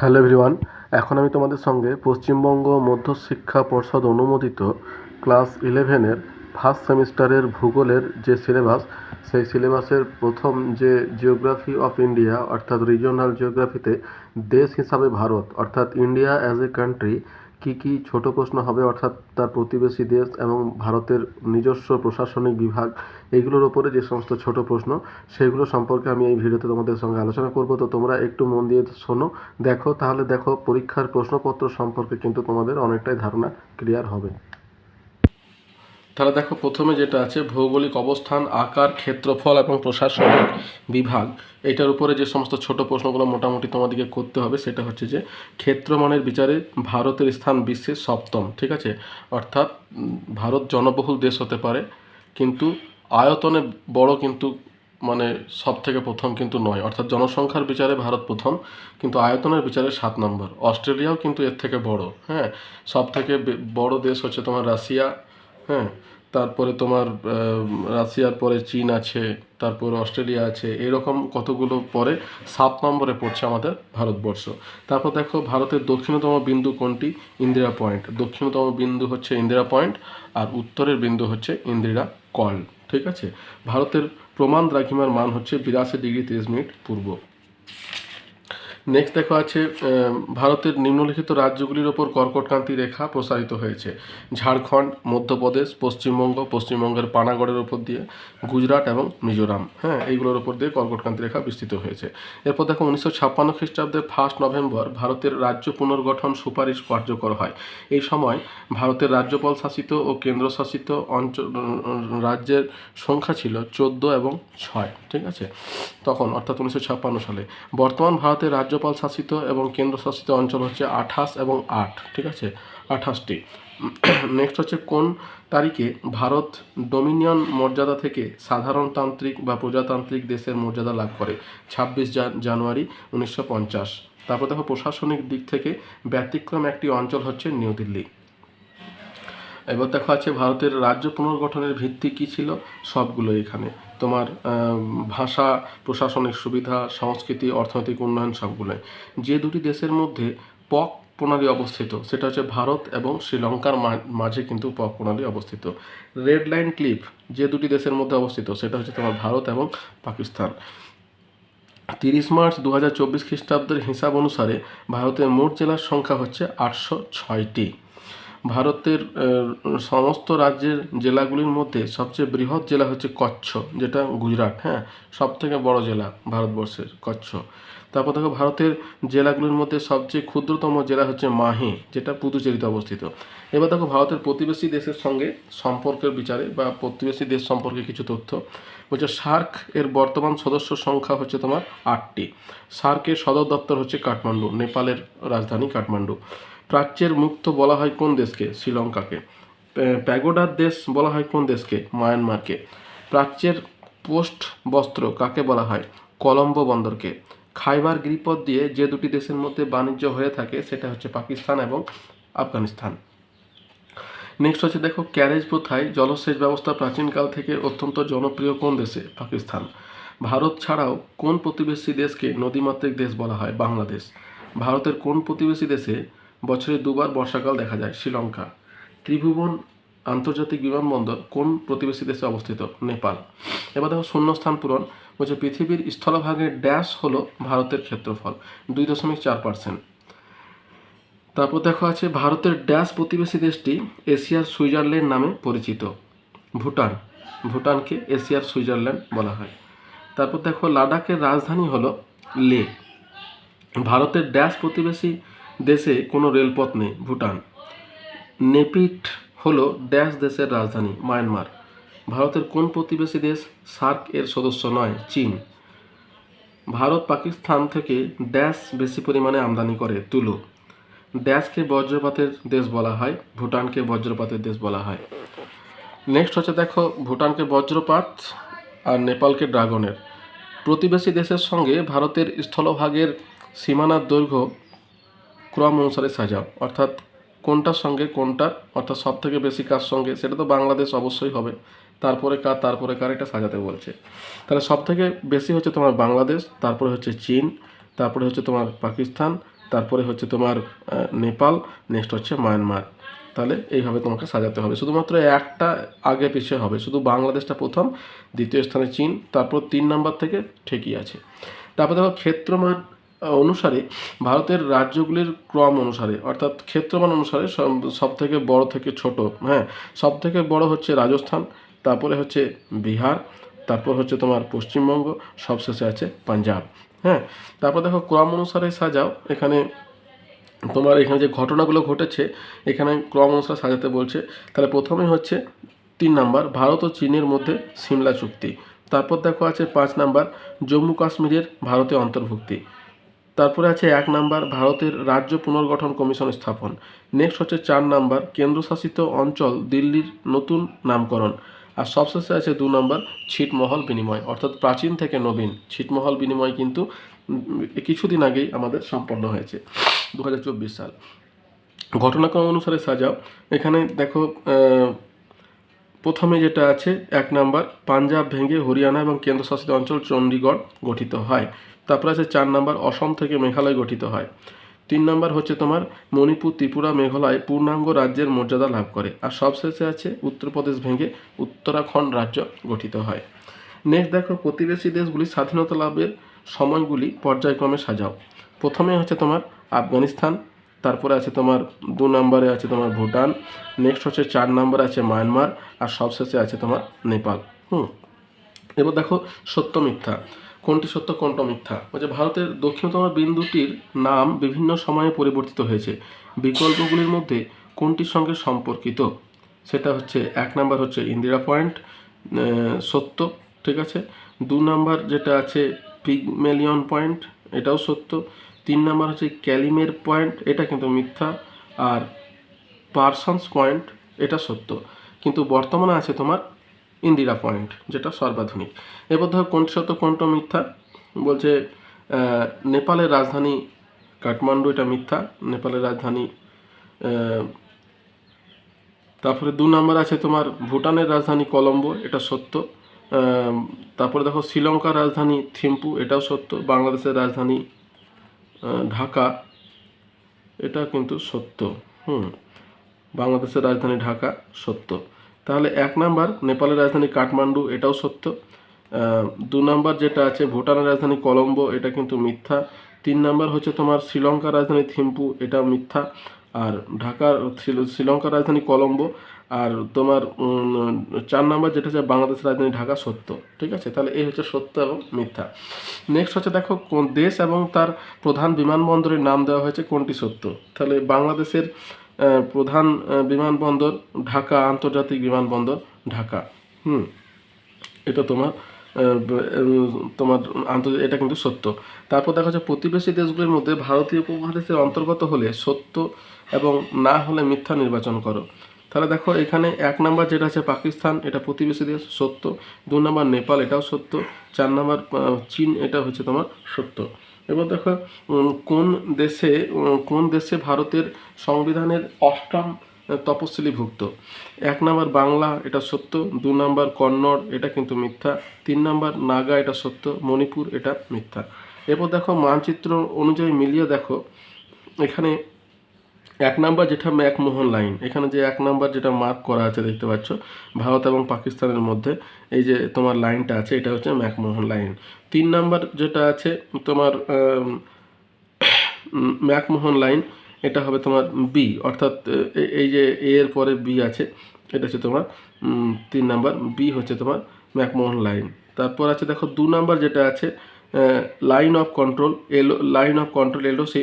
Hello everyone, এখন আমি তোমাদের সঙ্গে পশ্চিমবঙ্গ মধ্যশিক্ষা পর্ষদ অনুমোদিত ক্লাস ইলেভেনের ফার্স্ট সেমিস্টারের ভূগোলের যে সিলেবাস, সেই সিলেবাসের প্রথম যে জিওগ্রাফি অফ ইন্ডিয়া, অর্থাৎ রিজিওনাল জিওগ্রাফিতে দেশ হিসাবে ভারত, অর্থাৎ ইন্ডিয়া অ্যাজ এ কান্ট্রি কী, কি ছোট প্রশ্ন হবে অর্থাৎ তার প্রতিবেশী দেশ এবং ভারতের নিজস্ব প্রশাসনিক বিভাগ, এইগুলোর ওপরে যে সমস্ত ছোট প্রশ্ন, সেগুলো সম্পর্কে আমি এই ভিডিওতে তোমাদের সঙ্গে আলোচনা করব। তো তোমরা একটু মন দিয়ে শোনো, দেখো, তাহলে দেখো পরীক্ষার প্রশ্নপত্র সম্পর্কে কিন্তু তোমাদের অনেকটাই ধারণা ক্লিয়ার হবে। তাহলে দেখো প্রথমে যেটা আছে, ভৌগোলিক অবস্থান, আকার, ক্ষেত্রফল এবং প্রশাসনিক বিভাগ। এটার উপরে যে সমস্ত ছোট প্রশ্নগুলো মোটামুটি তোমাদেরকে করতে হবে, সেটা হচ্ছে যে ক্ষেত্রমানের বিচারে ভারতের স্থান বিশ্বের সপ্তম, ঠিক আছে? অর্থাৎ ভারত জনবহুল দেশ হতে পারে, কিন্তু আয়তনে বড় কিন্তু মানে সব থেকে প্রথম কিন্তু নয়। অর্থাৎ জনসংখ্যার বিচারে ভারত প্রথম, কিন্তু আয়তনের বিচারে সাত নম্বর। অস্ট্রেলিয়াও কিন্তু এর থেকে বড় হ্যাঁ? সব থেকে বড় দেশ হচ্ছে তোমার রাশিয়া হ্যাঁ? তারপরে তোমার রাশিয়ার পরে চীন আছে, তারপরে অস্ট্রেলিয়া আছে, এরকম কতগুলো পরে সাত নম্বরে পড়ছে আমাদের ভারতবর্ষ। তারপর দেখো, ভারতের দক্ষিণতম বিন্দু কোনটি? ইন্দিরা পয়েন্ট। দক্ষিণতম বিন্দু হচ্ছে ইন্দিরা পয়েন্ট, আর উত্তরের বিন্দু হচ্ছে ইন্দিরা কল, ঠিক আছে? ভারতের প্রমাণ দ্রাঘিমার মান হচ্ছে বিরাশি ডিগ্রি তিরিশ মিনিট পূর্ব। নেক্সট দেখো আছে ভারতের নিম্নলিখিত রাজ্যগুলির ওপর কর্কটক্রান্তি রেখা প্রসারিত হয়েছে। ঝাড়খণ্ড, মধ্যপ্রদেশ, পশ্চিমবঙ্গ, পশ্চিমবঙ্গের পানাগড়ের ওপর দিয়ে গুজরাট এবং মিজোরাম হ্যাঁ এইগুলোর ওপর দিয়ে কর্কটক্রান্তি রেখা বিস্তৃত হয়েছে। এরপর দেখো উনিশশো ছাপ্পান্ন খ্রিস্টাব্দে ফার্স্ট নভেম্বর ভারতের রাজ্য পুনর্গঠন সুপারিশ কার্যকর হয়। এই সময় ভারতের রাজ্যপাল শাসিত ও কেন্দ্রশাসিত অঞ্চল রাজ্যের সংখ্যা ছিল চোদ্দ এবং ছয়, ঠিক আছে? তখন, অর্থাৎ উনিশশো ছাপ্পান্ন সালে। বর্তমান ভারতের রাজ্যপাল শাসিত এবং কেন্দ্রশাসিত অঞ্চল হচ্ছে আঠাশ এবং আট, ঠিক আছে? আঠাশটি। নেক্সট হচ্ছে কোন তারিখে ভারত ডোমিনিয়ন মর্যাদা থেকে সাধারণতান্ত্রিক বা প্রজাতান্ত্রিক দেশের মর্যাদা লাভ করে? ছাব্বিশ জানুয়ারি উনিশশো পঞ্চাশ। তারপর দেখো, প্রশাসনিক দিক থেকে ব্যতিক্রম একটি অঞ্চল হচ্ছে নিউ দিল্লি। এবার দেখো আছে, ভারতের রাজ্য পুনর্গঠনের ভিত্তি কী ছিল? সবগুলো এখানে। তোমার ভাষা, প্রশাসনিক সুবিধা, সংস্কৃতি, অর্থনৈতিক উন্নয়ন সবগুলোই। যে দুটি দেশের মধ্যে পক প্রণালী অবস্থিত, সেটা হচ্ছে ভারত এবং শ্রীলঙ্কার মাঝে কিন্তু পক প্রণালী অবস্থিত। রেড লাইন ক্লিপ যে দুটি দেশের মধ্যে অবস্থিত, সেটা হচ্ছে তোমার ভারত এবং পাকিস্তান। তিরিশ মার্চ দু হাজার চব্বিশ খ্রিস্টাব্দের হিসাব অনুসারে ভারতের মোট জেলার সংখ্যা হচ্ছে আটশো ছয়টি। ভারতের সমস্ত রাজ্যের জেলাগুলির মধ্যে সবচেয়ে বৃহৎ জেলা হচ্ছে কচ্ছ, যেটা গুজরাট হ্যাঁ? সব থেকে বড় জেলা ভারতবর্ষের কচ্ছ। তারপর দেখো, ভারতের জেলাগুলির মধ্যে সবচেয়ে ক্ষুদ্রতম জেলা হচ্ছে মাহে, যেটা পুদুচেরিতে অবস্থিত। এবার দেখো, ভারতের প্রতিবেশী দেশের সঙ্গে সম্পর্কের বিচারে বা প্রতিবেশী দেশ সম্পর্কে কিছু তথ্য। বলছে, সার্ক এর বর্তমান সদস্য সংখ্যা হচ্ছে তোমার আটটি। সার্কের সদর দপ্তর হচ্ছে কাঠমান্ডু, নেপালের রাজধানী কাঠমান্ডু। প্রাচ্যের মুক্ত বলা হয় কোন দেশকে? শ্রীলঙ্কাকে। প্যাগোডার দেশ বলা হয় কোন দেশকে? মায়ানমারকে। প্রাচ্যের পোস্ট বস্ত্র কাকে বলা হয়? কলম্বো বন্দরকে। খাইবার গিরিপথ দিয়ে যে দুটি দেশের মধ্যে বাণিজ্য হয়ে থাকে, সেটা হচ্ছে পাকিস্তান এবং আফগানিস্তান। নেক্সট হচ্ছে দেখো ক্যারেজ প্রথায় জলসেচ ব্যবস্থা প্রাচীনকাল থেকে অত্যন্ত জনপ্রিয় কোন দেশে? পাকিস্তান। ভারত ছাড়াও কোন প্রতিবেশী দেশকে নদীমাতৃক দেশ বলা হয়? বাংলাদেশ। ভারতের কোন প্রতিবেশী দেশে বছরে দুবার বর্ষাকাল দেখা যায়, শ্রীলঙ্কা। ত্রিভুবন আন্তর্জাতিক বিমানবন্দর কোন প্রতিবেশী দেশে অবস্থিত? নেপাল। এবার দেখো শূন্যস্থান পূরণ বলছে পৃথিবীর স্থলভাগের ড্যাশ হলো ভারতের ক্ষেত্রফল, দুই দশমিক চার পার্সেন্ট। তারপর দেখো আছে ভারতের ড্যাশ প্রতিবেশী দেশটি এশিয়ার সুইজারল্যান্ড নামে পরিচিত, ভুটান। ভুটানকে এশিয়ার সুইজারল্যান্ড বলা হয়। তারপর দেখো লাদাখের রাজধানী হলো লে। ভারতের ড্যাশ প্রতিবেশী দেশে কোনো রেলপথ নেই, ভুটান। নেপিট হলো ড্যাশ দেশের রাজধানী, মায়ানমার। ভারতের কোন প্রতিবেশী দেশ সার্ক এর সদস্য নয়, চীন। ভারত পাকিস্তান থেকে ড্যাশ বেশি পরিমাণে আমদানি করে, তুলো। ড্যাশকে বজ্রপাতের দেশ বলা হয়, ভুটানকে বজ্রপাতের দেশ বলা হয়। নেক্সট হচ্ছে দেখো, ভুটানকে বজ্রপাত আর নেপালকে ড্রাগনের। প্রতিবেশী দেশের সঙ্গে ভারতের স্থলভাগের সীমানার দৈর্ঘ্য ক্রম অনুসারে সাজাও। অর্থাৎ কোনটার সঙ্গে কোনটা অর্থাৎ সব থেকে বেশি কার সঙ্গে, সেটা তো বাংলাদেশ অবশ্যই হবে। তারপরে কার তারপরে কার এটা সাজাতে বলছে। তাহলে সব থেকে বেশি হচ্ছে তোমার বাংলাদেশ, তারপরে হচ্ছে চীন, তারপরে হচ্ছে তোমার পাকিস্তান, তারপরে হচ্ছে তোমার নেপাল নেক্সট হচ্ছে মায়ানমার। তাহলে এইভাবে তোমাকে সাজাতে হবে। শুধুমাত্র একটা আগে পিছিয়ে হবে। শুধু বাংলাদেশটা প্রথম, দ্বিতীয় স্থানে চীন, তারপর তিন নাম্বার থেকে ঠিকই আছে। তারপর দেখো ক্ষেত্রমান অনুসারে ভারতের রাজ্যগুলির ক্রম অনুসারে, অর্থাৎ ক্ষেত্রমান অনুসারে সব থেকে বড় থেকে ছোট হ্যাঁ সব থেকে বড় হচ্ছে রাজস্থান, তারপরে হচ্ছে বিহার, তারপর হচ্ছে তোমার পশ্চিমবঙ্গ, সবশেষে আছে পাঞ্জাব হ্যাঁ। তারপর দেখো ক্রম অনুসারে সাজাও, এখানে তোমার এখানে যে ঘটনাগুলো ঘটেছে, এখানে ক্রম অনুসারে সাজাতে বলছে, তাহলে প্রথমে হচ্ছে তিন নাম্বার, ভারত ও চীনের মধ্যে সিমলা চুক্তি, তারপর দেখো আছে পাঁচ নাম্বার, জম্মু কাশ্মীরের ভারতে অন্তর্ভুক্তি তারপরে আছে এক নাম্বার ভারতের রাজ্য পুনর্গঠন কমিশন স্থাপন। নেক্সট হচ্ছে চার নাম্বার কেন্দ্রশাসিত অঞ্চল দিল্লির নতুন নামকরণ। আর সবশেষে আছে দু নম্বর ছিটমহল বিনিময়, অর্থাৎ প্রাচীন থেকে নবীন। ছিটমহল বিনিময় কিন্তু কিছুদিন আগেই আমাদের সম্পন্ন হয়েছে দু হাজার চব্বিশ সাল। ঘটনাক্রম অনুসারে সাজাও। এখানে দেখো প্রথমে যেটা আছে, এক নাম্বার পাঞ্জাব ভেঙে হরিয়ানা এবং কেন্দ্রশাসিত অঞ্চল চণ্ডীগড় গঠিত হয়। তারপরে আছে চার নাম্বার অসম থেকে মেঘালয় গঠিত হয়। তিন নাম্বার হচ্ছে তোমার মণিপুর, ত্রিপুরা, মেঘালয়, পূর্ণাঙ্গ রাজ্যের মর্যাদা লাভ করে। আর সবশেষে আছে উত্তরপ্রদেশ ভেঙে উত্তরাখণ্ড রাজ্য গঠিত হয়। নেক্সট দেখো, প্রতিবেশী দেশগুলি স্বাধীনতা লাভের সময়গুলি পর্যায়ক্রমে সাজাও। প্রথমে হচ্ছে তোমার আফগানিস্তান, তারপরে আছে তোমার দু নম্বরে আছে তোমার ভুটান নেক্সট হচ্ছে চার নম্বরে আছে মায়ানমার, আর সবশেষে আছে তোমার নেপাল। হুম, এবার দেখো সত্য মিথ্যা। কোনটি সত্য, কোনটা মিথ্যা? বলছে ভারতের দক্ষিণতম বিন্দুটির নাম বিভিন্ন সময়ে পরিবর্তিত হয়েছে। বিকল্পগুলির মধ্যে কোনটির সঙ্গে সম্পর্কিত? সেটা হচ্ছে, এক নাম্বার হচ্ছে ইন্দিরা পয়েন্ট সত্য, ঠিক আছে? দু নাম্বার যেটা আছে, পিগমেলিয়ন পয়েন্ট, এটাও সত্য। তিন নাম্বার হচ্ছে ক্যালিমের পয়েন্ট, এটা কিন্তু মিথ্যা। আর পার্সনস পয়েন্ট, এটা সত্য। কিন্তু বর্তমানে আছে তোমার ইন্দিরা পয়েন্ট, যেটা সর্বাধুনিক। এবার ধর কোনটি সত্য কোনটা মিথ্যা? বলছে নেপালের রাজধানী কাঠমান্ডু এটা মিথ্যা, নেপালের রাজধানী তারপরে দু নম্বর আছে তোমার ভুটানের রাজধানী কলম্বো, এটা সত্য। তারপরে দেখো শ্রীলঙ্কার রাজধানী থিম্পু, এটাও সত্য। বাংলাদেশের রাজধানী ঢাকা, এটা কিন্তু সত্য। হুম, বাংলাদেশের রাজধানী ঢাকা সত্য। তাহলে এক নাম্বার, নেপালের রাজধানী কাঠমান্ডু, এটাও সত্য। দু নাম্বার যেটা আছে, ভুটানের রাজধানী কলম্বো, এটা কিন্তু মিথ্যা। তিন নাম্বার হচ্ছে তোমার শ্রীলঙ্কার রাজধানী থিম্পু এটা মিথ্যা। আর ঢাকার শ্রী- শ্রীলঙ্কার রাজধানী কলম্বো, আর তোমার চার নাম্বার যেটা হচ্ছে বাংলাদেশের রাজধানী ঢাকা, সত্য। ঠিক আছে? তাহলে এই হচ্ছে সত্য এবং মিথ্যা। নেক্সট হচ্ছে দেখো, কোন দেশ এবং তার প্রধান বিমানবন্দরের নাম দেওয়া হয়েছে, কোনটি সত্য? তাহলে বাংলাদেশের প্রধান বিমানবন্দর ঢাকা, আন্তর্জাতিক বিমানবন্দর ঢাকা। হুম, এটা তোমার তোমার আন্তর্জাতিক এটা কিন্তু সত্য। তারপর দেখা যাচ্ছে প্রতিবেশী দেশগুলির মধ্যে ভারতীয় উপমহাদেশের অন্তর্গত হলে সত্য এবং না হলে মিথ্যা নির্বাচন করো। তাহলে দেখো, এখানে এক নাম্বার যেটা আছে পাকিস্তান, এটা প্রতিবেশী দেশ, সত্য। দু নাম্বার নেপাল, এটাও সত্য। চার নাম্বার চীন, এটা হচ্ছে তোমার সত্য। এবার দেখো কোন দেশে কোন দেশে ভারতের সংবিধানের অষ্টম তপশিলিভুক্ত এক নম্বর বাংলা, এটা সত্য। দু নম্বর কন্নড়, এটা কিন্তু মিথ্যা। তিন নাম্বার নাগা, এটা সত্য। মণিপুর, এটা মিথ্যা। এরপর দেখো, মানচিত্র অনুযায়ী মিলিয়ে দেখো, এখানে এক নাম্বার যেটা ম্যাকমোহন লাইন। এখানে যে এক নাম্বার যেটা মার্ক করা আছে দেখতে পাচ্ছ, ভারত এবং পাকিস্তানের মধ্যে এই যে তোমার লাইনটা আছে, এটা হচ্ছে ম্যাকমোহন লাইন। তিন নাম্বার যেটা আছে, তোমার ম্যাকমোহন লাইন, এটা হবে তোমার বি অর্থাৎ এই যে এ এর পরে বি আছে, এটা হচ্ছে তোমার তিন নাম্বার বি হচ্ছে তোমার ম্যাকমোহন লাইন। তারপর আছে দেখো দু নাম্বার যেটা আছে লাইন অফ কন্ট্রোল, এলো, লাইন অফ কন্ট্রোল এলো এলওসি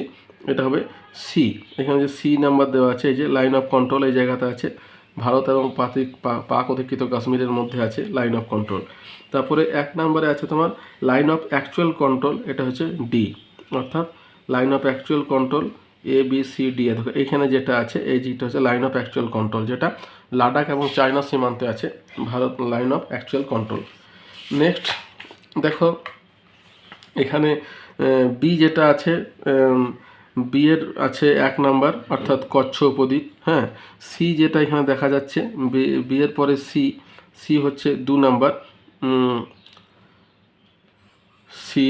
এটা হবে সি এখানে যে সি নাম্বার দেওয়া আছে, এই যে লাইন অফ কন্ট্রোল এই জায়গাতে আছে। ভারত এবং পাতিক পাক অধিকৃত কাশ্মীরের মধ্যে আছে লাইন অফ কন্ট্রোল তারপরে এক নম্বরে আছে তোমার লাইন অফ অ্যাকচুয়াল কন্ট্রোল এটা হচ্ছে ডি অর্থাৎ line of actual control A B C D দেখো, এখানে যেটা আছে, এই যেটা হচ্ছে লাইন অফ অ্যাকচুয়াল কন্ট্রোল যেটা লাদাখ এবং চায়না সীমান্তে আছে, Bharat line of actual control next দেখো, এখানে বি যেটা আছে বি এর আছে এক নাম্বার, অর্থাৎ কচ্ছ উপদ্বীপ হ্যাঁ? সি যেটা এখানে দেখা যাচ্ছে, বি এর পরে সি সি হচ্ছে দু নাম্বার সি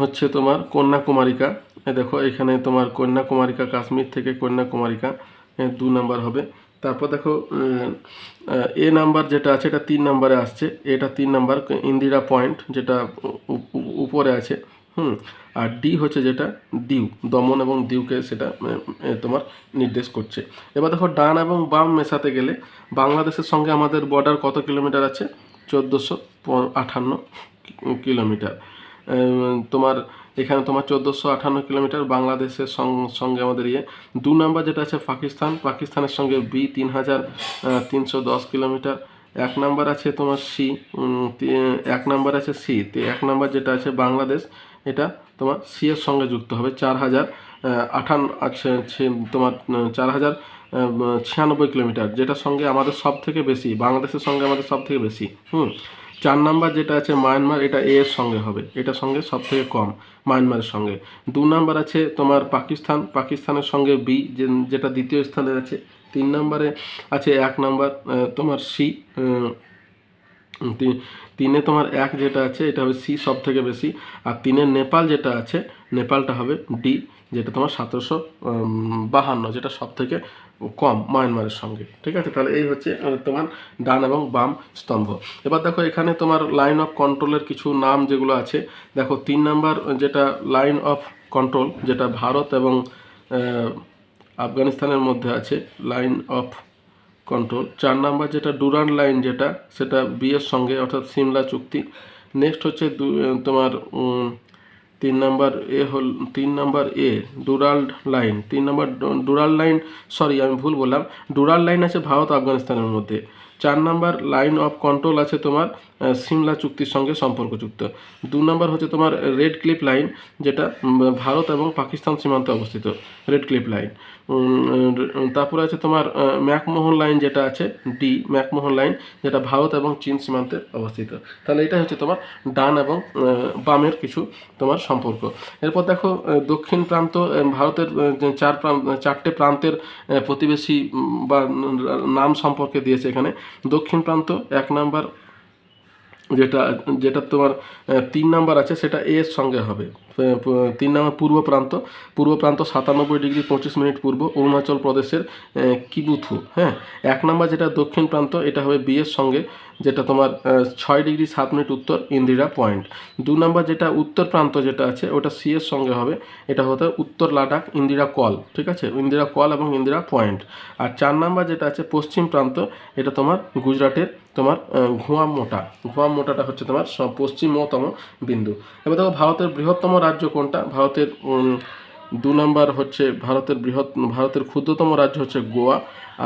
হচ্ছে তোমার কন্যাকুমারিকা। দেখো, এখানে তোমার কন্যাকুমারিকা, কাশ্মীর থেকে কন্যাকুমারিকা দু নাম্বার হবে। তারপর দেখো এ নাম্বার যেটা আছে, এটা তিন নাম্বারে আসছে। এটা তিন নাম্বার, ইন্দিরা পয়েন্ট, যেটা উপরে আছে। হুম, আর ডি হচ্ছে যেটা ডিউ দমন এবং ডিউকে সেটা তোমার নির্দেশ করছে। এবার দেখো, ডান এবং বাম মেশাতে গেলে বাংলাদেশের সঙ্গে আমাদের বর্ডার কত কিলোমিটার আছে? চোদ্দোশো আটান্ন কিলোমিটার তোমার এখানে তোমার চোদ্দোশো আঠান্ন কিলোমিটার বাংলাদেশের সঙ্গে আমাদের ইয়ে। দু নম্বর যেটা আছে, পাকিস্তান। পাকিস্তানের সঙ্গে বি তিন হাজার তিনশো দশ কিলোমিটার এক নাম্বার আছে তোমার সি এক নাম্বার আছে সি এক নাম্বার যেটা আছে বাংলাদেশ। এটা তোমার সি এর সঙ্গে যুক্ত হবে। চার হাজার আঠান আছে তোমার চার হাজার ছিয়ানব্বই কিলোমিটার, যেটার সঙ্গে আমাদের সব থেকে বেশি, বাংলাদেশের সঙ্গে আমাদের সব থেকে বেশি, হুম? চার নাম্বার যেটা আছে মায়ানমার, এটা এ এর সঙ্গে হবে এটা সঙ্গে সব থেকে কম, মায়ানমারের সঙ্গে। দু নাম্বার আছে তোমার পাকিস্তান, পাকিস্তানের সঙ্গে বি যেটা দ্বিতীয় স্থানে আছে, তিন নাম্বারে আছে এক নাম্বার তোমার সি তিনে তোমার এক যেটা আছে, এটা হবে সি সব থেকে বেশি। আর তিনের নেপাল যেটা আছে, নেপালটা হবে ডি, যেটা তোমার সতেরোশো বাহান্ন, যেটা সব থেকে কম মায়ানমারের সঙ্গে। ঠিক আছে? তাহলে এই হচ্ছে তোমার ডান এবং বাম স্তম্ভ। এবার দেখো, এখানে তোমার লাইন অফ কন্ট্রোলের কিছু নাম যেগুলো আছে। দেখো, তিন নাম্বার যেটা লাইন অফ কন্ট্রোল যেটা ভারত এবং আফগানিস্তানের মধ্যে আছে লাইন অফ কন্ট্রোল চার নাম্বার যেটা ডুরান লাইন যেটা, সেটা বিয়ের সঙ্গে অর্থাৎ সিমলা চুক্তি। নেক্সট হচ্ছে তোমার তিন নাম্বার এ হল, তিন নাম্বার এ ডুরাল্ড লাইন। তিন নাম্বার ডুরাল লাইন সরি আমি ভুল বললাম। ডুরাল লাইন আছে ভারত আফগানিস্তানের মধ্যে। চার নাম্বার লাইন অফ কন্ট্রোল আছে তোমার সিমলা চুক্তির সঙ্গে সম্পর্কযুক্ত। দু নম্বর হচ্ছে তোমার রেড ক্লিপ লাইন, যেটা ভারত এবং পাকিস্তান সীমান্তে অবস্থিত, রেড ক্লিপ লাইন। তারপরে আছে তোমার ম্যাকমোহন লাইন যেটা আছে, ডি, ম্যাকমোহন লাইন, যেটা ভারত এবং চীন সীমান্তে অবস্থিত। তাহলে এটা হচ্ছে তোমার ডান এবং বামের কিছু তোমার সম্পর্ক। এরপর দেখো দক্ষিণ প্রান্ত ভারতের চার প্রান্ত চারটে প্রান্তের প্রতিবেশী বা, নাম সম্পর্কে দিয়েছে এখানে। দক্ষিণ প্রান্ত, এক নাম্বার যেটা যেটা তোমার তিন নাম্বার আছে, সেটা এর সঙ্গে হবে। তিন নাম্বার পূর্ব প্রান্ত। পূর্ব প্রান্ত সাতানব্বই ডিগ্রি পঁচিশ মিনিট পূর্ব, অরুণাচল প্রদেশের কিবুথু হ্যাঁ? এক নাম্বার যেটা দক্ষিণ প্রান্ত, এটা হবে বিয়ের সঙ্গে, যেটা তোমার ছয় ডিগ্রি সাত মিনিট উত্তর ইন্দিরা পয়েন্ট। দু নাম্বার যেটা উত্তর প্রান্ত যেটা আছে, ওটা সি এর সঙ্গে হবে, এটা হতে উত্তর লাদাখ, ইন্দিরা কল, ঠিক আছে? ইন্দিরা কল এবং ইন্দিরা পয়েন্ট। আর চার নাম্বার যেটা আছে, পশ্চিম প্রান্ত, এটা তোমার গুজরাটের তোমার ঘুয়া মোটা। ঘুয়াম মোটাটা হচ্ছে তোমার পশ্চিমতম বিন্দু। এবার দেখো, ভারতের বৃহত্তম রাজ্য কোনটা? ভারতের দু নম্বর হচ্ছে ভারতের বৃহৎ, ভারতের ক্ষুদ্রতম রাজ্য হচ্ছে গোয়া।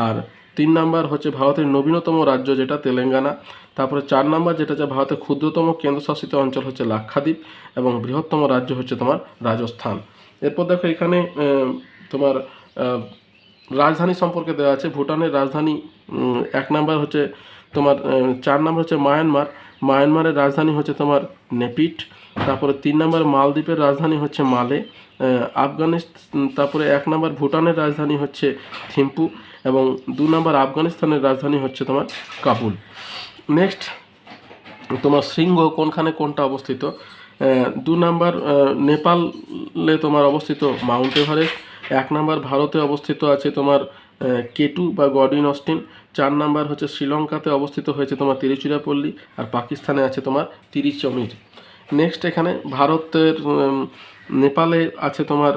আর তিন নাম্বার হচ্ছে ভারতের নবীনতম রাজ্য যেটা তেলেঙ্গানা। তারপরে চার নাম্বার যেটা হচ্ছে ভারতের ক্ষুদ্রতম কেন্দ্রশাসিত অঞ্চল হচ্ছে লাক্ষাদ্বীপ। এবং বৃহত্তম রাজ্য হচ্ছে তোমার রাজস্থান। এরপর দেখো এখানে তোমার রাজধানী সম্পর্কে দেওয়া আছে। ভুটানের রাজধানী এক নাম্বার হচ্ছে তোমার চার নাম্বার হচ্ছে মায়ানমার। মায়ানমারের রাজধানী হচ্ছে তোমার নেপিট। তারপরে তিন নম্বর মালদ্বীপের রাজধানী হচ্ছে মালে। আফগানিস্তান, তারপরে এক নম্বর ভুটানের রাজধানী হচ্ছে থিম্পু এবং দু নাম্বার আফগানিস্তানের রাজধানী হচ্ছে তোমার কাবুল। নেক্সট, তোমার শৃঙ্গ কোনখানে, কোনটা অবস্থিত? দু নম্বর নেপালে তোমার অবস্থিত মাউন্ট এভারেস্ট। এক নম্বর ভারতে অবস্থিত আছে তোমার কেটু বা গডিন অস্টিন। চার নাম্বার হচ্ছে শ্রীলঙ্কাতে অবস্থিত হয়েছে তোমার তিরুচিরাপল্লী আর পাকিস্তানে আছে তোমার তিরিচমির নেক্সট এখানে ভারতের নেপালে আছে তোমার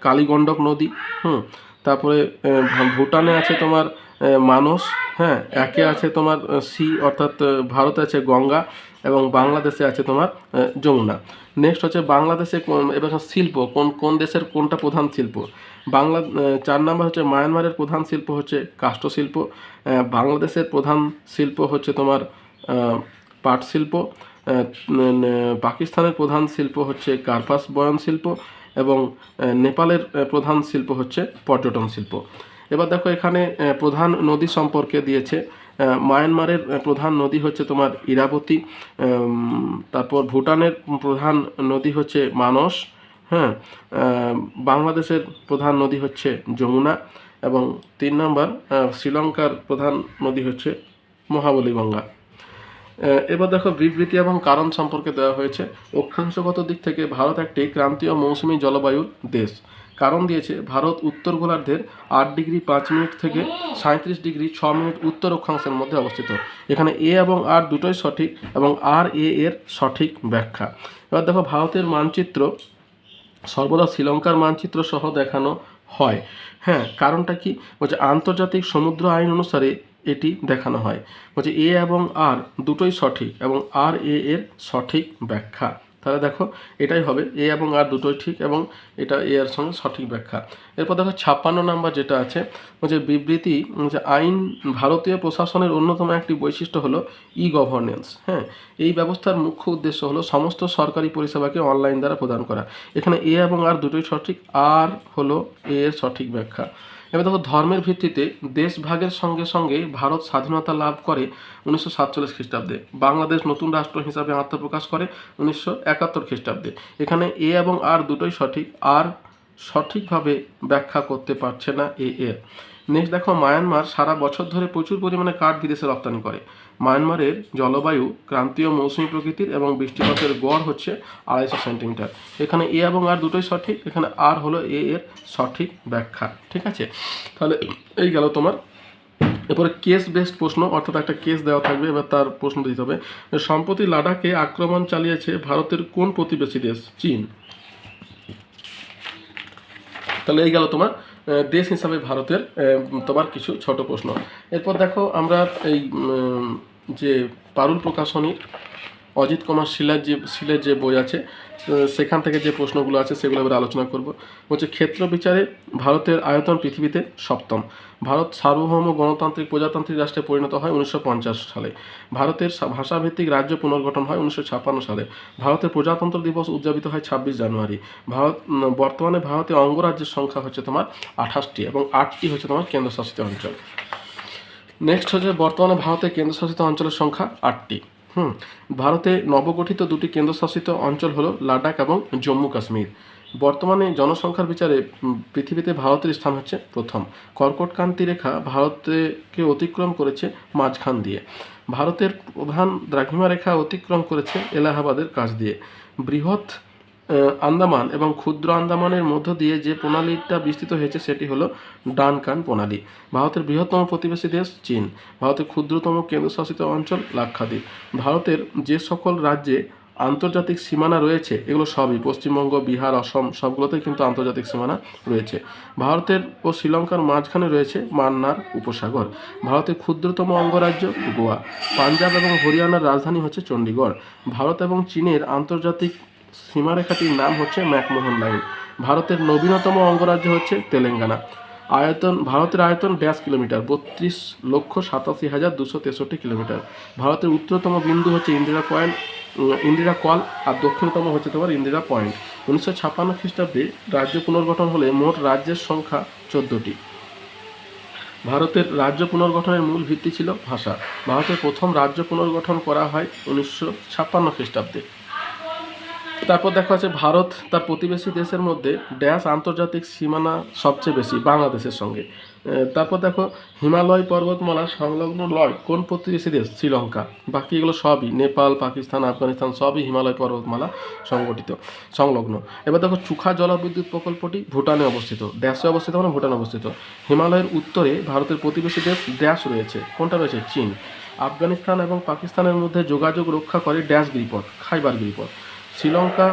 কালীগণ্ডক নদী, হুম, তারপরে ভুটানে আছে তোমার মানস হ্যাঁ একে আছে তোমার সি, অর্থাৎ ভারতে আছে গঙ্গা এবং বাংলাদেশে আছে তোমার যমুনা। নেক্সট হচ্ছে বাংলাদেশে এবার শিল্প, কোন কোন দেশের কোনটা প্রধান শিল্প? বাংলা চার নাম্বার হচ্ছে মায়ানমারের প্রধান শিল্প হচ্ছে কাষ্ঠ শিল্প বাংলাদেশের প্রধান শিল্প হচ্ছে তোমার পাট শিল্প পাকিস্তানের প্রধান শিল্প হচ্ছে কার্পাস বয়ন শিল্প এবং নেপালের প্রধান শিল্প হচ্ছে পর্যটন শিল্প। এবার দেখো এখানে প্রধান নদী সম্পর্কে দিয়েছে। মায়ানমারের প্রধান নদী হচ্ছে তোমার ইরাবতী তারপর ভুটানের প্রধান নদী হচ্ছে মানস হ্যাঁ বাংলাদেশের প্রধান নদী হচ্ছে যমুনা এবং তিন নম্বর শ্রীলঙ্কার প্রধান নদী হচ্ছে মহাবলী গঙ্গা। এবার দেখো বিবৃতি এবং কারণ সম্পর্কে দেওয়া হয়েছে। অক্ষাংশগত দিক থেকে ভারত একটি ক্রান্তীয় মৌসুমী জলবায়ুর দেশ। কারণ দিয়েছে ভারত উত্তর গোলার্ধের আট ডিগ্রি পাঁচ মিনিট থেকে সাঁত্রিশ ডিগ্রি ছ মিনিট উত্তর অক্ষাংশের মধ্যে অবস্থিত। এখানে এ এবং আর দুটোই সঠিক এবং আর এ এর সঠিক ব্যাখ্যা। এবার দেখো ভারতের মানচিত্র, সর্বদা শ্রীলঙ্কার মানচিত্র সহ দেখানো হয়। হ্যাঁ কারণটা কি? বলছে আন্তর্জাতিক সমুদ্র আইন অনুসারে এটি দেখানো হয়। বলছে এ এবং আর দুটোই সঠিক এবং আর এ এর সঠিক ব্যাখ্যা। তাহলে দেখো, এটাই হবে এ এবং আর দুটোই ঠিক এবং এটা এ এর সঙ্গে সঠিক ব্যাখ্যা। এরপর দেখো, ছাপ্পান্ন নাম্বার যেটা আছে যে বিবৃতি যে আইন ভারতীয় প্রশাসনের অন্যতম একটি বৈশিষ্ট্য হলো ই গভর্নেন্স হ্যাঁ? এই ব্যবস্থার মুখ্য উদ্দেশ্য হলো সমস্ত সরকারি পরিষেবাকে অনলাইন দ্বারা প্রদান করা। এখানে এ এবং আর দুটোই সঠিক, আর হলো এ এর সঠিক ব্যাখ্যা। এবার দেখো ধর্মের ভিত্তিতে দেশভাগের সঙ্গে সঙ্গে ভারত স্বাধীনতা লাভ করে উনিশশো সাতচল্লিশ খ্রিস্টাব্দে। বাংলাদেশ নতুন রাষ্ট্র হিসাবে আত্মপ্রকাশ করে উনিশশো একাত্তর খ্রিস্টাব্দে। এখানে এ এবং আর দুটোই সঠিক, আর সঠিকভাবে ব্যাখ্যা করতে পারছে না এ এর। নেক্সট দেখো, মায়ানমার সারা বছর ধরে প্রচুর পরিমাণে কাঠ বিদেশে রপ্তানি করে। মায়ানমারের জলবায়ু, ক্রান্তীয় মৌসুমী প্রকৃতির এবং বৃষ্টিপাতের গড় হচ্ছে আড়াইশো সেন্টিমিটার। এখানে এ এবং আর দুটোই সঠিক, এখানে আর হলো এ এর সঠিক ব্যাখ্যা, ঠিক আছে? তাহলে এই গেল তোমার। এরপরে কেস বেসড প্রশ্ন, অর্থাৎ একটা কেস দেওয়া থাকবে, এবার তার প্রশ্ন দিতে হবে। সম্প্রতি লাডাখে আক্রমণ চালিয়েছে ভারতের কোন প্রতিবেশী দেশ? চীন। তাহলে এই গেল তোমার। দেশ হিসাবে ভারতের তোমার কিছু ছোট প্রশ্ন। এরপর দেখো, আমরা এই যে পারুল প্রকাশনী, অজিত কুমার শিলার যে, শিলের যে বই আছে সেখান থেকে যে প্রশ্নগুলো আছে, সেগুলো আমরা আলোচনা করব। বলছে, ক্ষেত্র বিচারে ভারতের আয়তন পৃথিবীতে সপ্তম। ভারত সার্বভৌম গণতান্ত্রিক প্রজাতান্ত্রিক রাষ্ট্রে পরিণত হয় উনিশশো পঞ্চাশ সালে। ভারতের ভাষাভিত্তিক রাজ্য পুনর্গঠন হয় উনিশশো সালে। ভারতের প্রজাতন্ত্র দিবস উদযাপিত হয় ছাব্বিশ জানুয়ারি। ভারত বর্তমানে ভারতে অঙ্গরাজ্যের সংখ্যা হচ্ছে তোমার আঠাশটি এবং আটটি হচ্ছে তোমার কেন্দ্রশাসিত অঞ্চল। নেক্সট হচ্ছে বর্তমানে ভারতের কেন্দ্রশাসিত অঞ্চলের সংখ্যা আটটি। হুম, ভারতে নবগঠিত দুটি কেন্দ্রশাসিত অঞ্চল হলো লাদাখ এবং জম্মু কাশ্মীর। বর্তমানে জনসংখ্যার বিচারে পৃথিবীতে ভারতের স্থান হচ্ছে প্রথম। কর্কটক্রান্তি রেখা ভারতকে অতিক্রম করেছে মাঝখান দিয়ে। ভারতের প্রধান দ্রাঘিমা রেখা অতিক্রম করেছে এলাহাবাদের কাছ দিয়ে। বৃহৎ আন্দামান এবং ক্ষুদ্র আন্দামানের মধ্য দিয়ে যে প্রণালীটা বিস্তৃত হয়েছে সেটি হলো ডানকান প্রণালী। ভারতের বৃহত্তম প্রতিবেশী দেশ চীন। ভারতের ক্ষুদ্রতম কেন্দ্রশাসিত অঞ্চল লাক্ষাদ্বীপ। ভারতের যে সকল রাজ্যে আন্তর্জাতিক সীমানা রয়েছে, এগুলো সবই পশ্চিমবঙ্গ, বিহার, অসম, সবগুলোতেই কিন্তু আন্তর্জাতিক সীমানা রয়েছে। ভারতের ও শ্রীলঙ্কার মাঝখানে রয়েছে মান্নার উপসাগর। ভারতের ক্ষুদ্রতম অঙ্গরাজ্য গোয়া। পাঞ্জাব এবং হরিয়ানার রাজধানী হচ্ছে চণ্ডীগড়। ভারত এবং চীনের আন্তর্জাতিক সীমারেখাটির নাম হচ্ছে ম্যাকমোহন লাইন। ভারতের নবীনতম অঙ্গরাজ্য হচ্ছে তেলেঙ্গানা। আয়তন, ভারতের আয়তন ড্যাশ কিলোমিটার, বত্রিশ লক্ষ সাতাশি হাজার দুশো তেষট্টি কিলোমিটার। ভারতের উত্তরতম বিন্দু হচ্ছে ইন্দিরা পয়েন্ট ইন্দিরা কল, আর দক্ষিণতম হচ্ছে তোমার ইন্দিরা পয়েন্ট। উনিশশো ছাপ্পান্ন খ্রিস্টাব্দে রাজ্য পুনর্গঠন হলে মোট রাজ্যের সংখ্যা চোদ্দোটি। ভারতের রাজ্য পুনর্গঠনের মূল ভিত্তি ছিল ভাষা। ভারতের প্রথম রাজ্য পুনর্গঠন করা হয় উনিশশো ছাপ্পান্ন খ্রিস্টাব্দে। তারপর দেখা যাচ্ছে ভারত, তার প্রতিবেশী দেশের মধ্যে ড্যাশ আন্তর্জাতিক সীমানা সবচেয়ে বেশি, বাংলাদেশের সঙ্গে। তারপর দেখো, হিমালয় পর্বতমালা সংলগ্ন লয়, কোন প্রতিবেশী দেশ? শ্রীলঙ্কা। বাকি এগুলো সবই নেপাল, পাকিস্তান, আফগানিস্তান, সবই হিমালয় পর্বতমালা সংগঠিত, সংলগ্ন। এবার দেখো, চুখা জলবিদ্যুৎ প্রকল্পটি ভুটানে অবস্থিত। ড্যাশে অবস্থিত মানে ভুটানে অবস্থিত। হিমালয়ের উত্তরে ভারতের প্রতিবেশী দেশ ড্যাশ রয়েছে। কোনটা রয়েছে? চীন। আফগানিস্তান এবং পাকিস্তানের মধ্যে যোগাযোগ রক্ষা করে ড্যাশ গিরিপথ, খাইবার গিরিপথ। শ্রীলঙ্কা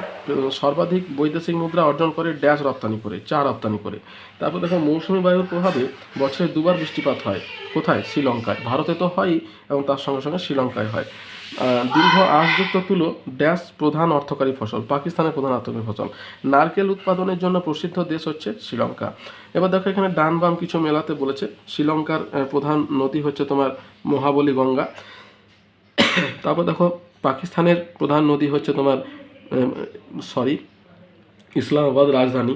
সর্বাধিক বৈদেশিক মুদ্রা অর্জন করে, ড্যাশ রপ্তানি করে, চা রপ্তানি করে। তারপর দেখো, মৌসুমি বায়ুর প্রভাবে বছরে দুবার বৃষ্টিপাত হয়। কোথায়? শ্রীলঙ্কায়। ভারতে তো হয়ই এবং তার সঙ্গে সঙ্গে শ্রীলঙ্কায় হয়। দীর্ঘ আঁশযুক্ত তুলো, ড্যাশ প্রধান অর্থকারী ফসল, পাকিস্তানের প্রধান অর্থকারী ফসল। নারকেল উৎপাদনের জন্য প্রসিদ্ধ দেশ হচ্ছে শ্রীলঙ্কা। এবার দেখো, এখানে ডান বাম কিছু মেলাতে বলেছে, শ্রীলঙ্কার প্রধান নদী হচ্ছে তোমার মহাবলী গঙ্গা। তারপর দেখো, পাকিস্তানের প্রধান নদী হচ্ছে তোমার সরি, ইসলামাবাদ রাজধানী।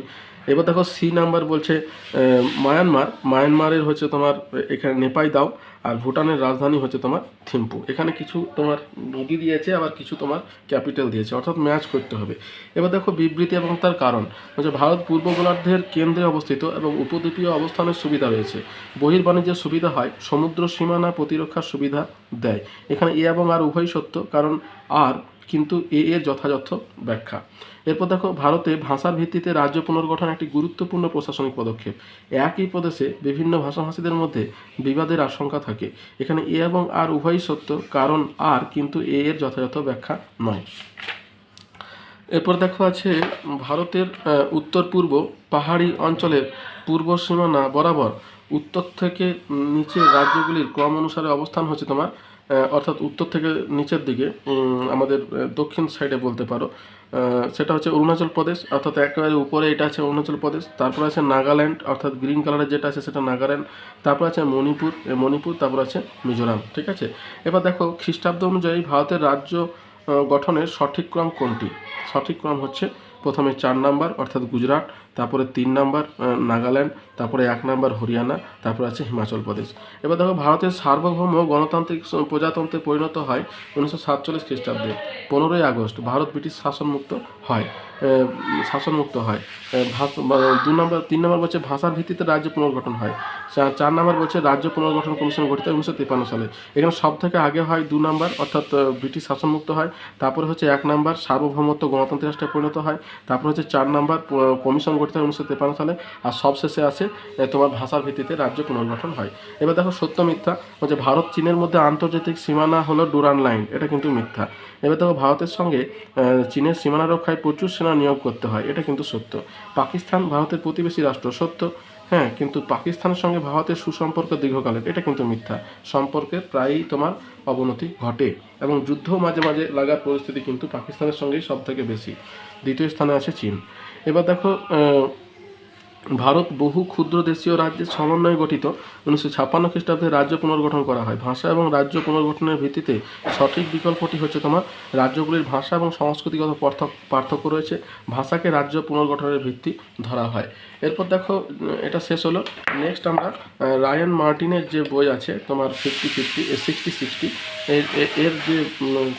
এবার দেখো সি নাম্বার বলছে মায়ানমার। মায়ানমারের হচ্ছে তোমার, এখানে নেপাই দাও, আর ভুটানের রাজধানী হচ্ছে তোমার থিম্পু। এখানে কিছু তোমার নদী দিয়েছে, আবার কিছু তোমার ক্যাপিটাল দিয়েছে, অর্থাৎ ম্যাচ করতে হবে। এবার দেখো বিবৃতি এবং তার কারণ। হচ্ছে ভারত পূর্ব গোলার্ধের কেন্দ্রে অবস্থিত এবং উপদ্বীপীয় অবস্থানের সুবিধা রয়েছে। বহির্বাণিজ্যের সুবিধা হয়, সমুদ্র সীমানা প্রতিরক্ষার সুবিধা দেয়। এখানে এ এবং আর উভয় সত্য, কারণ আর কিন্তু এ এর যথাযথ ব্যাখ্যা। এরপর দেখো, ভারতে ভাষার ভিত্তিতে রাজ্য পুনর্গঠন একটি গুরুত্বপূর্ণ প্রশাসনিক পদক্ষেপ। একই প্রদেশে বিভিন্ন ভাষাভাষীদের মধ্যে বিবাদের আশঙ্কা থাকে। এখানে এ এবং আর উভয়ই সত্য, কারণ আর কিন্তু এ এর যথাযথ ব্যাখ্যা নয়। এরপর দেখো আছে, ভারতের উত্তর পূর্ব পাহাড়ি অঞ্চলের পূর্ব সীমানা বরাবর উত্তর থেকে নিচে রাজ্যগুলির ক্রম অনুসারে অবস্থান হচ্ছে তোমার অর্থাৎ উত্তর থেকে নিচের দিকে আমাদের দক্ষিণ সাইডে বলতে পারো। সেটা হচ্ছে অরুণাচল প্রদেশ, অর্থাৎ একেবারে উপরে এটা আছে অরুণাচল প্রদেশ, তারপর আছে নাগাল্যান্ড, অর্থাৎ গ্রিন কালারের যেটা আছে সেটা নাগাল্যান্ড, তারপর আছে মণিপুর মণিপুর, তারপর আছে মিজোরাম, ঠিক আছে? এবার দেখো, খ্রিস্টাব্দ অনুযায়ী ভারতের রাজ্য গঠনের সঠিক ক্রম কোনটি? সঠিক ক্রম হচ্ছে প্রথমে চার নাম্বার, অর্থাৎ গুজরাট তারপরে তিন নাম্বার নাগাল্যান্ড, তারপরে এক নাম্বার হরিয়ানা, তারপরে আছে হিমাচল প্রদেশ। এবার দেখো, ভারতের সার্বভৌম গণতান্ত্রিক প্রজাতন্ত্রে পরিণত হয় উনিশশো সাতচল্লিশ খ্রিস্টাব্দে, পনেরোই আগস্ট, ভারত ব্রিটিশ শাসনমুক্ত হয় শাসনমুক্ত হয়। দু নম্বর, তিন নম্বর বলছে ভাষার ভিত্তিতে রাজ্য পুনর্গঠন হয়। চার নম্বর বলছে রাজ্য পুনর্গঠন কমিশন গঠিত উনিশশো তিপ্পান্ন সালে। এখানে সব থেকে আগে হয় দু নম্বর, অর্থাৎ ব্রিটিশ শাসনমুক্ত হয়। তারপরে হচ্ছে এক নম্বর, সার্বভৌমত্ব গণতান্ত্রিক রাষ্ট্রে পরিণত হয়। তারপর হচ্ছে চার নম্বর কমিশন গঠিত হয় তিপ্পান্ন সালে আর সবশেষে আছে তোমার ভাষার ভিত্তিতে রাজ্য পুনর্গঠন হয়। এবার দেখো সত্য মিথ্যা হচ্ছে ভারত চীনের মধ্যে আন্তর্জাতিক সীমানা হলো ডুরান লাইন, এটা কিন্তু মিথ্যা। এবার দেখো ভারতের সঙ্গে চীনের সীমানা রক্ষায় প্রচুর সেনা নিয়োগ করতে হয়, এটা কিন্তু সত্য। পাকিস্তান ভারতের প্রতিবেশী রাষ্ট্র, সত্য। হ্যাঁ কিন্তু পাকিস্তানের সঙ্গে ভারতের সুসম্পর্ক দীর্ঘকালের, এটা কিন্তু মিথ্যা। সম্পর্কের প্রায়ই তোমার অবনতি ঘটে এবং যুদ্ধও মাঝে মাঝে লাগার পরিস্থিতি কিন্তু পাকিস্তানের সঙ্গেই সব থেকে বেশি। দ্বিতীয় স্থানে আছে চীন। এবার দেখো ভারত বহু ক্ষুদ্র দেশীয় রাজ্যের সমন্বয়ে গঠিত। উনিশশো ছাপ্পান্ন খ্রিস্টাব্দে রাজ্য পুনর্গঠন করা হয়। ভাষা এবং রাজ্য পুনর্গঠনের ভিত্তিতে সঠিক বিকল্পটি হচ্ছে তোমার রাজ্যগুলির ভাষা এবং সংস্কৃতিগত পার্থক- পার্থক্য রয়েছে। ভাষাকে রাজ্য পুনর্গঠনের ভিত্তি ধরা হয়। এরপর দেখো, এটা শেষ হলো। নেক্সট আমরা রায়ান মার্টিনের যে বই আছে, তোমার ফিফটি ফিফটি সিক্সটি সিক্সটি এর এর- যে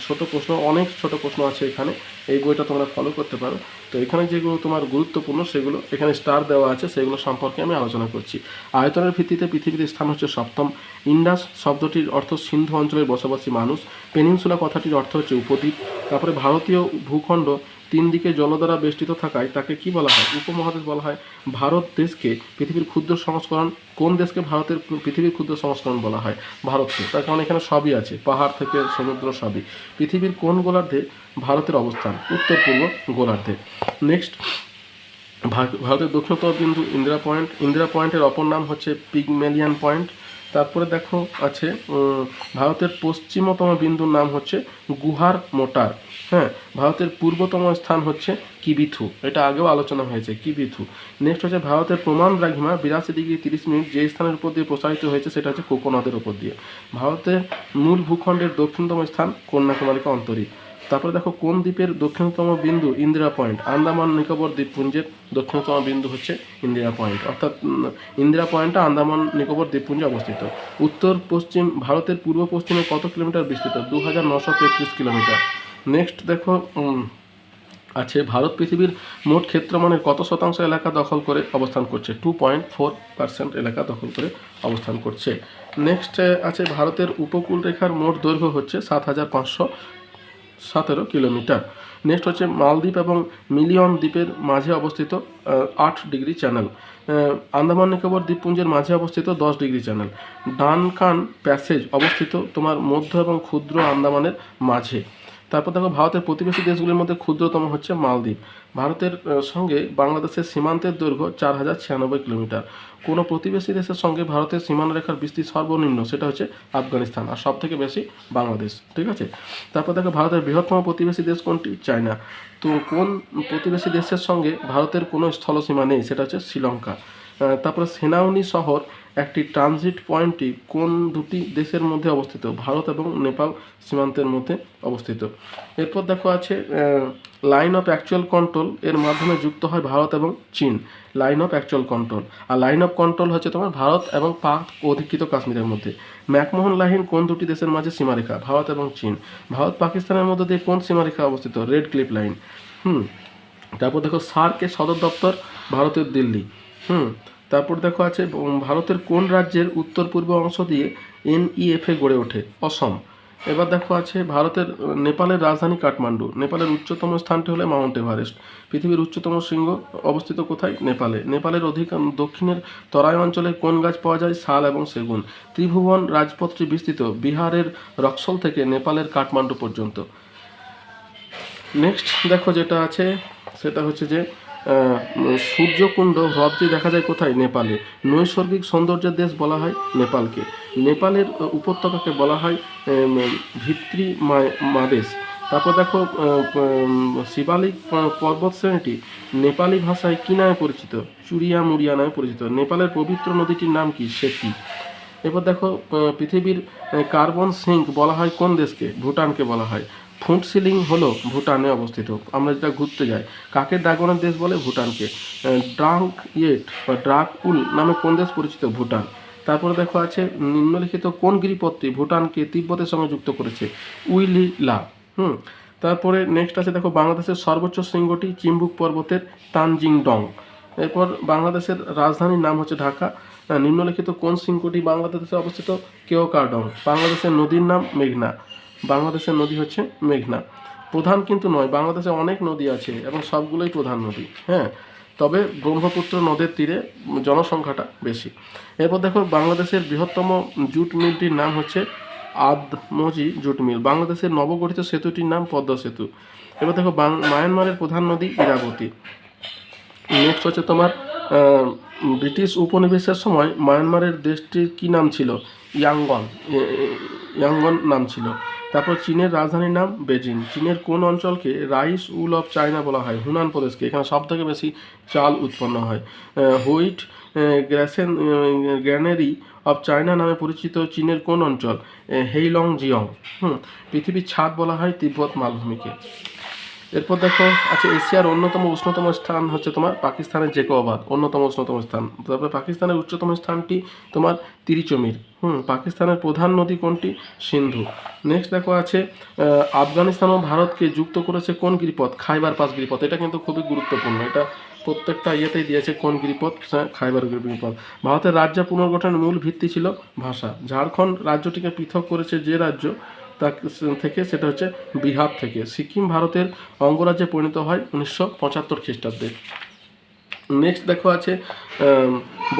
ছোট প্রশ্ন, অনেক ছোট প্রশ্ন আছে এখানে, এই বইটা তোমরা ফলো করতে পারো। তো এখানে যেগুলো তোমার গুরুত্বপূর্ণ, সেগুলো, এখানে স্টার দেওয়া আছে, সেগুলো সম্পর্কে আমি আলোচনা করছি। আয়তনের ভিত্তিতে পৃথিবীর স্থান হচ্ছে সপ্তম। ইন্ডাস শব্দটির অর্থ সিন্ধু অঞ্চলের বসবাসী মানুষ। পেনিনসুলা কথাটির অর্থ হচ্ছে উপদ্বীপ। তারপরে ভারতীয় ভূখণ্ড তিন দিকে জল দ্বারা বেষ্টিত থাকায় তাকে কি বলা হয়? উপমহাদেশ বলা হয় ভারত দেশকে পৃথিবীর ক্ষুদ্র সংস্করণ। কোন দেশকে ভারতের পৃথিবীর ক্ষুদ্র সংস্করণ বলা হয়? ভারতকে। তার কারণ এখানে সবই আছে। পাহাড় থেকে সমুদ্র সবই। পৃথিবীর কোন গোলার্ধে ভারতের অবস্থান? উত্তর, পূর্ব গোলার্ধে। নেক্সট ভারতের দক্ষিণতম বিন্দু ইন্দিরা পয়েন্ট। ইন্দিরা পয়েন্টের অপর নাম হচ্ছে পিগমেলিয়ান পয়েন্ট। তারপরে দেখো আছে ভারতের পশ্চিমতম বিন্দুর নাম হচ্ছে গুহার মোটার। হ্যাঁ ভারতের পূর্বতম স্থান হচ্ছে কিবিথু। এটা আগেও আলোচনা হয়েছে, কিবিথু। নেক্সট হচ্ছে ভারতের প্রমাণ দ্রাঘিমা, বিরাশি ডিগ্রি তিরিশ মিনিট যে স্থানের উপর দিয়ে প্রসারিত হয়েছে সেটা হচ্ছে কোকোনদের উপর দিয়ে। ভারতের মূল ভূখণ্ডের দক্ষিণতম স্থান কন্যাকুমারিকা অন্তরী তারপরে দেখো কোন দ্বীপের দক্ষিণতম বিন্দু ইন্দিরা পয়েন্ট? আন্দামান, নিকোবর দ্বীপপুঞ্জের দক্ষিণতম বিন্দু হচ্ছে ইন্দিরা পয়েন্ট। অর্থাৎ ইন্দিরা পয়েন্টটা আন্দামান, নিকোবর দ্বীপপুঞ্জে অবস্থিত। উত্তর, পশ্চিম, ভারতের পূর্ব পশ্চিমে কত কিলোমিটার বিস্তৃত? দু হাজার নশো তেত্রিশ কিলোমিটার। নেক্সট দেখো আছে ভারত পৃথিবীর মোট ক্ষেত্রমানের কত শতাংশ এলাকা দখল করে অবস্থান করছে? টু পয়েন্ট ফোর পার্সেন্ট এলাকা দখল করে অবস্থান করছে। নেক্সট আছে ভারতের উপকূল রেখার মোট দৈর্ঘ্য হচ্ছে সাত হাজার পাঁচশো সতেরো কিলোমিটার। নেক্সট হচ্ছে মালদ্বীপ এবং মিলিয়ন দ্বীপের মাঝে অবস্থিত আট ডিগ্রি চ্যানেল। আন্দামান নিকোবর দ্বীপপুঞ্জের মাঝে অবস্থিত দশ ডিগ্রি চ্যানেল। ডানকান প্যাসেজ অবস্থিত তোমার মধ্য এবং ক্ষুদ্র আন্দামানের মাঝে। তারপর দেখো ভারতের প্রতিবেশী দেশগুলির মধ্যে ক্ষুদ্রতম হচ্ছে মালদ্বীপ। ভারতের সঙ্গে বাংলাদেশের সীমান্তের দৈর্ঘ্য চার হাজার ছিয়ানব্বই কিলোমিটার। কোনো প্রতিবেশী দেশের সঙ্গে ভারতের সীমানা রেখার বিস্তৃতি সর্বনিম্ন, সেটা হচ্ছে আফগানিস্তান আর সব থেকে বেশি বাংলাদেশ, ঠিক আছে? তারপর দেখো ভারতের বৃহত্তম প্রতিবেশী দেশ কোনটি? চায়না। তো কোন প্রতিবেশী দেশের সঙ্গে ভারতের কোনো স্থলসীমা নেই, সেটা হচ্ছে শ্রীলঙ্কা। তারপরে সেনাউনি শহর একটি ট্রানজিট পয়েন্টটি কোন দুটি দেশের মধ্যে অবস্থিত? ভারত এবং নেপাল সীমান্তের মধ্যে অবস্থিত। এরপর দেখো আছে লাইন অফ অ্যাকচুয়াল কন্ট্রোল এর মাধ্যমে যুক্ত হয় ভারত এবং চীন। লাইন অফ অ্যাকচুয়াল কন্ট্রোল আর লাইন অফ কন্ট্রোল হচ্ছে তোমার ভারত এবং পাক অধিকৃত কাশ্মীরের মধ্যে। ম্যাকমোহন লাইন কোন দুটি দেশের মাঝে সীমারেখা? ভারত এবং চীন। ভারত পাকিস্তানের মধ্যে দিয়ে কোন সীমারেখা অবস্থিত? রেড ক্লিপ লাইন হুম, তারপর দেখো সার্কের সদর দপ্তর ভারতের দিল্লি। হুম তারপর দেখো আছে ভারতের কোন রাজ্যের উত্তর পূর্ব অংশ দিয়ে এনইএফএ গড়ে ওঠে? অসম। এবার দেখো আছে, ভারতের নেপালের রাজধানী কাঠমান্ডু। নেপালের উচ্চতম স্থানটি হলো মাউন্ট এভারেস্ট। পৃথিবীর উচ্চতম শৃঙ্গ অবস্থিত কোথায়? নেপালে। নেপালের অধিক দক্ষিণের তরাই অঞ্চলে কোন গাছ পাওয়া যায়? শাল এবং সেগুন। ত্রিভুবন রাজপথটি বিস্তৃত, বিহারের রক্সল থেকে নেপালের কাঠমান্ডু পর্যন্ত। নেক্সট দেখো যেটা আছে, সেটা হচ্ছে যে সূর্যকুণ্ড হ্রদটি দেখা যায় কোথায়? নেপালে। নৈসর্গিক সৌন্দর্যের দেশ বলা হয় নেপালকে। নেপালের উপত্যকাকে বলা হয় ভিত্রি মাদেশ। তারপর দেখো শিবালিক পর্বত শ্রেণীটি নেপালি ভাষায় কী নামে পরিচিত? চুরিয়া মুড়িয়া নামে পরিচিত। নেপালের পবিত্র নদীটির নাম কি? সেতি এবার দেখো পৃথিবীর কার্বন সিঙ্ক বলা হয় কোন দেশকে? ভুটানকে বলা হয়। ফুট সিলিং হলো ভুটানে অবস্থিত। আমরা যেটা ঘুরতে যাই কাকের ড্রাগনের দেশ বলে? ভুটানকে। ড্রাঙ্ক ইয়েট বা ড্রাক উল নামে কোন দেশ পরিচিত? ভুটান। তারপরে দেখো আছে, নিম্নলিখিত কোন গিরিপথটি ভুটানকে তিব্বতের সঙ্গে যুক্ত করেছে? উইলি লা হুম। তারপরে নেক্সট আছে দেখো বাংলাদেশের সর্বোচ্চ শৃঙ্গটি চিম্বুক পর্বতের তানজিং ডং এরপর বাংলাদেশের রাজধানীর নাম হচ্ছে ঢাকা। নিম্নলিখিত কোন শৃঙ্গটি বাংলাদেশে অবস্থিত? কেওকাডং। বাংলাদেশের নদীর নাম মেঘনা। বাংলাদেশের নদী হচ্ছে মেঘনা। প্রধান কিন্তু নয়, বাংলাদেশে অনেক নদী আছে এবং সবগুলোই প্রধান নদী হ্যাঁ? তবে ব্রহ্মপুত্র নদের তীরে জনসংখ্যাটা বেশি। এরপর দেখো, বাংলাদেশের বৃহত্তম জুট মিলটির নাম হচ্ছে আদমজি জুট মিল। বাংলাদেশের নবগঠিত সেতুটির নাম পদ্মা সেতু। এবার দেখো মায়ানমারের প্রধান নদী ইরাবতী। নেক্সট হচ্ছে তোমার ব্রিটিশ উপনিবেশের সময় মায়ানমারের দেশটির কি নাম ছিল? ইয়াঙ্গন ইয়াঙ্গন নাম ছিল। তারপর চীনের রাজধানীর নাম বেজিং। চীনের কোন অঞ্চলকে রাইস উল অফ চায়না বলা হয়? হুনান প্রদেশকে। এখানে সব থেকে বেশি চাল উৎপন্ন হয়। হোইট গ্র্যাসেন গ্র্যানেরি অফ চায়না নামে পরিচিত চীনের কোন অঞ্চল? হেইলং জিয়ং হুম, পৃথিবীর ছাদ বলা হয় তিব্বত মালভূমিকে। এরপর দেখো আচ্ছা এশিয়ার অন্যতম উষ্ণতম স্থান হচ্ছে তোমার পাকিস্তানের জেকোবাদ অন্যতম উষ্ণতম স্থান। তারপরে পাকিস্তানের উচ্চতম স্থানটি তোমার তিরিচমির। হুম পাকিস্তানের প্রধান নদী কোনটি? সিন্ধু। নেক্সট দেখো আছে আফগানিস্তান ও ভারতকে যুক্ত করেছে কোন গিরিপথ? খাইবার পাস গিরিপথ। এটা কিন্তু খুবই গুরুত্বপূর্ণ। এটা প্রত্যেকটা ইয়েতেই দিয়েছে কোন গিরিপথ? হ্যাঁ, খাইবার গিরিপথ। ভারতের রাজ্য পুনর্গঠনের মূল ভিত্তি ছিল ভাষা। ঝাড়খণ্ড রাজ্যটিকে পৃথক করেছে যে রাজ্য? তা থেকে, সেটা হচ্ছে বিহার থেকে। সিকিম ভারতের অঙ্গরাজ্যে পরিণত হয় উনিশশো পঁচাত্তর খ্রিস্টাব্দে। নেক্সট দেখো আছে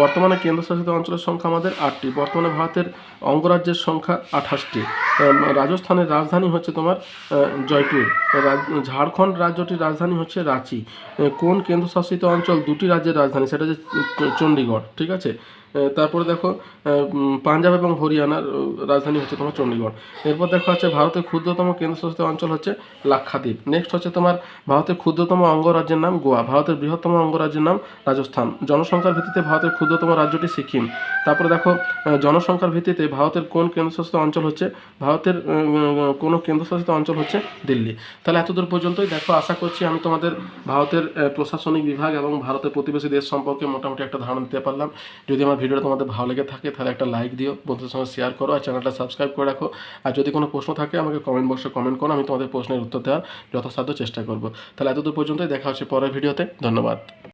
বর্তমানে কেন্দ্রশাসিত অঞ্চলের সংখ্যা আমাদের আটটি। বর্তমানে ভারতের অঙ্গরাজ্যের সংখ্যা আঠাশটি। রাজস্থানের রাজধানী হচ্ছে তোমার জয়পুর। ঝাড়খণ্ড রাজ্যটির রাজধানী হচ্ছে রাঁচি। কোন কেন্দ্রশাসিত অঞ্চল দুটি রাজ্যের রাজধানী? সেটা হচ্ছে চণ্ডীগড় ঠিক আছে? তারপরে দেখো পাঞ্জাব এবং হরিয়ানার রাজধানী হচ্ছে তোমার চণ্ডীগড়। এরপর দেখো হচ্ছে ভারতের ক্ষুদ্রতম কেন্দ্রশাসিত অঞ্চল হচ্ছে লাক্ষাদ্বীপ। নেক্সট হচ্ছে তোমার ভারতের ক্ষুদ্রতম অঙ্গরাজ্যের নাম গোয়া। ভারতের বৃহত্তম অঙ্গরাজ্যের নাম রাজস্থান। জনসংখ্যার ভিত্তিতে ভারতের ক্ষুদ্রতম রাজ্যটি সিকিম। তারপরে দেখো জনসংখ্যার ভিত্তিতে ভারতের কোন কেন্দ্রশাসিত অঞ্চল হচ্ছে, ভারতের কোনো কেন্দ্রশাসিত অঞ্চল হচ্ছে দিল্লি। তাহলে এতদূর পর্যন্তই দেখো, আশা করছি আমি তোমাদের ভারতের প্রশাসনিক বিভাগ এবং ভারতের প্রতিবেশী দেশ সম্পর্কে মোটামুটি একটা ধারণা দিতে পারলাম। যদি আমার ভিডিওটা তোমাদের ভালো লেগে থাকে, তাহলে একটা লাইক দিও, বন্ধুদের সঙ্গে শেয়ার করো আর চ্যানেলটা সাবস্ক্রাইব করে রাখো। আর যদি কোনো প্রশ্ন থাকে, আমাকে কমেন্ট বক্সে কমেন্ট করো, আমি তোমাদের প্রশ্নের উত্তর দেওয়ার যথাসাধ্য চেষ্টা করব। তাহলে এতদূর পর্যন্তই দেখা হচ্ছে পরের ভিডিওতে ধন্যবাদ।